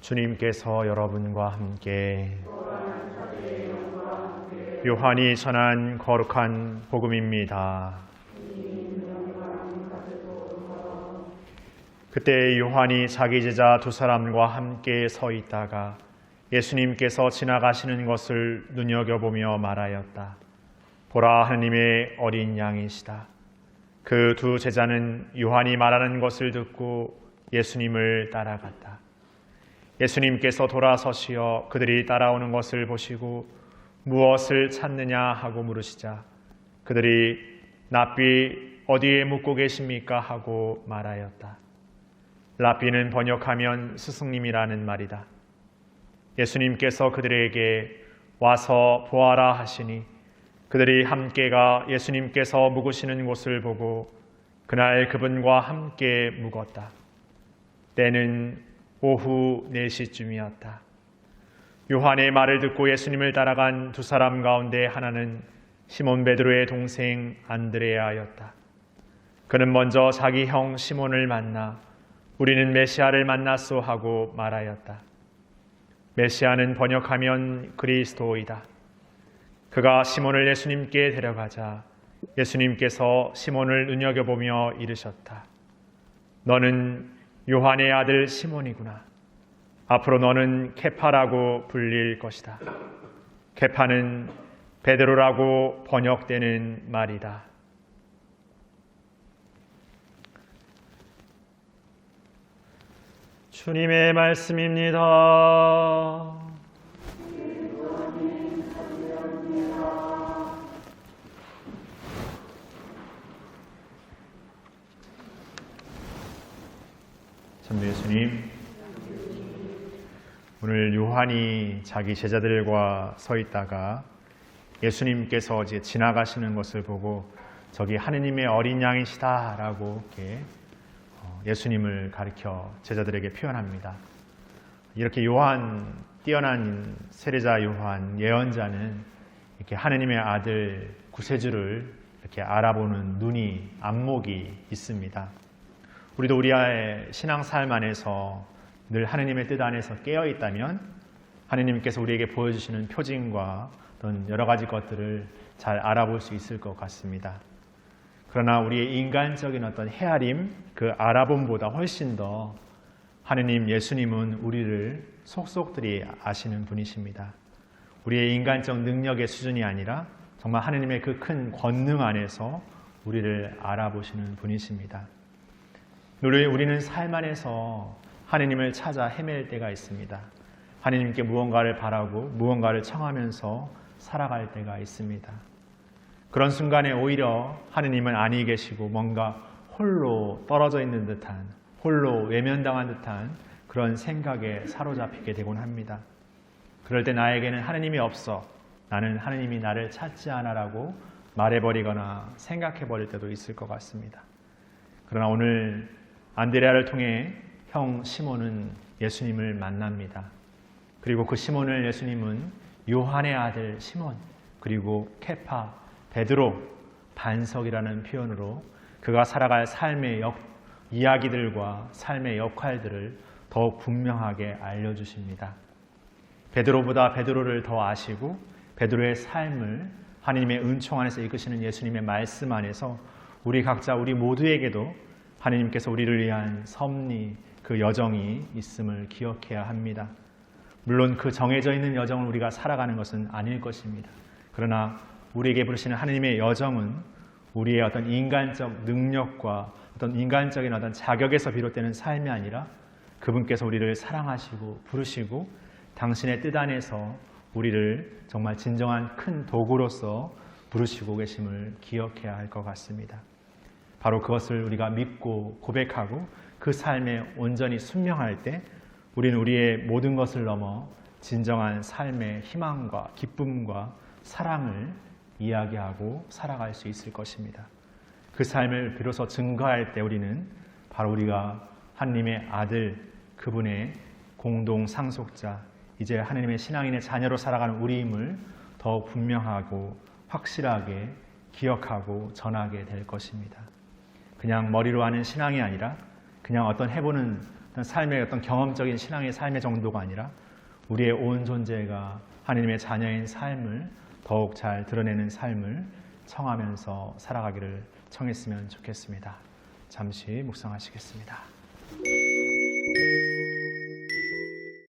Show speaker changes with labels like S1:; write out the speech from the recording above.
S1: 주님께서 여러분과 함께 요한이 전한 거룩한 복음입니다. 그때 요한이 자기 제자 두 사람과 함께 서 있다가 예수님께서 지나가시는 것을 눈여겨보며 말하였다. 보라 하느님의 어린 양이시다. 그 두 제자는 요한이 말하는 것을 듣고 예수님을 따라갔다. 예수님께서 돌아서시어 그들이 따라오는 것을 보시고 무엇을 찾느냐 하고 물으시자 그들이 납비 어디에 묵고 계십니까 하고 말하였다. 랍비는 번역하면 스승님이라는 말이다. 예수님께서 그들에게 와서 보아라 하시니 그들이 함께가 예수님께서 묵으시는 곳을 보고 그날 그분과 함께 묵었다. 때는 오후 4시쯤이었다. 요한의 말을 듣고 예수님을 따라간 두 사람 가운데 하나는 시몬 베드로의 동생 안드레아였다. 그는 먼저 자기 형 시몬을 만나 우리는 메시아를 만났소 하고 말하였다. 메시아는 번역하면 그리스도이다. 그가 시몬을 예수님께 데려가자 예수님께서 시몬을 눈여겨보며 이르셨다. 너는 요한의 아들 시몬이구나. 앞으로 너는 케파라고 불릴 것이다. 케파는 베드로라고 번역되는 말이다. 주님의 말씀입니다. 전도 예수님, 오늘 요한이 자기 제자들과 서 있다가 예수님께서 이제 지나가시는 것을 보고 저기 하느님의 어린 양이시다라고 이렇게 어, 예수님을 가리켜 제자들에게 표현합니다. 이렇게 요한 뛰어난 세례자 요한 예언자는 이렇게 하느님의 아들 구세주를 이렇게 알아보는 눈이 안목이 있습니다. 우리도 우리의 신앙 삶 안에서 늘 하느님의 뜻 안에서 깨어 있다면 하느님께서 우리에게 보여주시는 표징과 어떤 여러 가지 것들을 잘 알아볼 수 있을 것 같습니다. 그러나 우리의 인간적인 어떤 헤아림, 그 알아봄보다 훨씬 더 하느님 예수님은 우리를 속속들이 아시는 분이십니다. 우리의 인간적 능력의 수준이 아니라 정말 하느님의 그 큰 권능 안에서 우리를 알아보시는 분이십니다. 우리는 삶 안에서 하느님을 찾아 헤맬 때가 있습니다. 하느님께 무언가를 바라고 무언가를 청하면서 살아갈 때가 있습니다. 그런 순간에 오히려 하느님은 아니 계시고 뭔가 홀로 떨어져 있는 듯한 홀로 외면당한 듯한 그런 생각에 사로잡히게 되곤 합니다. 그럴 때 나에게는 하느님이 없어 나는 하느님이 나를 찾지 않아라고 말해버리거나 생각해버릴 때도 있을 것 같습니다. 그러나 오늘 안드레아를 통해 형 시몬은 예수님을 만납니다. 그리고 그 시몬을 예수님은 요한의 아들 시몬 그리고 케파 베드로 반석이라는 표현으로 그가 살아갈 삶의 역, 이야기들과 삶의 역할들을 더욱 분명하게 알려주십니다. 베드로보다 베드로를 더 아시고 베드로의 삶을 하나님의 은총 안에서 이끄시는 예수님의 말씀 안에서 우리 각자 우리 모두에게도 하나님께서 우리를 위한 섭리 그 여정이 있음을 기억해야 합니다. 물론 그 정해져 있는 여정을 우리가 살아가는 것은 아닐 것입니다. 그러나 우리에게 부르시는 하나님의 여정은 우리의 어떤 인간적 능력과 어떤 인간적인 어떤 자격에서 비롯되는 삶이 아니라 그분께서 우리를 사랑하시고 부르시고 당신의 뜻 안에서 우리를 정말 진정한 큰 도구로서 부르시고 계심을 기억해야 할 것 같습니다. 바로 그것을 우리가 믿고 고백하고 그 삶에 온전히 순명할 때 우리는 우리의 모든 것을 넘어 진정한 삶의 희망과 기쁨과 사랑을 이야기하고 살아갈 수 있을 것입니다. 그 삶을 비로소 증거할 때 우리는 바로 우리가 하나님의 아들, 그분의 공동 상속자, 이제 하나님의 신앙인의 자녀로 살아가는 우리임을 더 분명하고 확실하게 기억하고 전하게 될 것입니다. 그냥 머리로 하는 신앙이 아니라 그냥 어떤 해보는 어떤 삶의 어떤 경험적인 신앙의 삶의 정도가 아니라 우리의 온 존재가 하나님의 자녀인 삶을 더욱 잘 드러내는 삶을 청하면서 살아가기를 청했으면 좋겠습니다. 잠시 묵상하시겠습니다.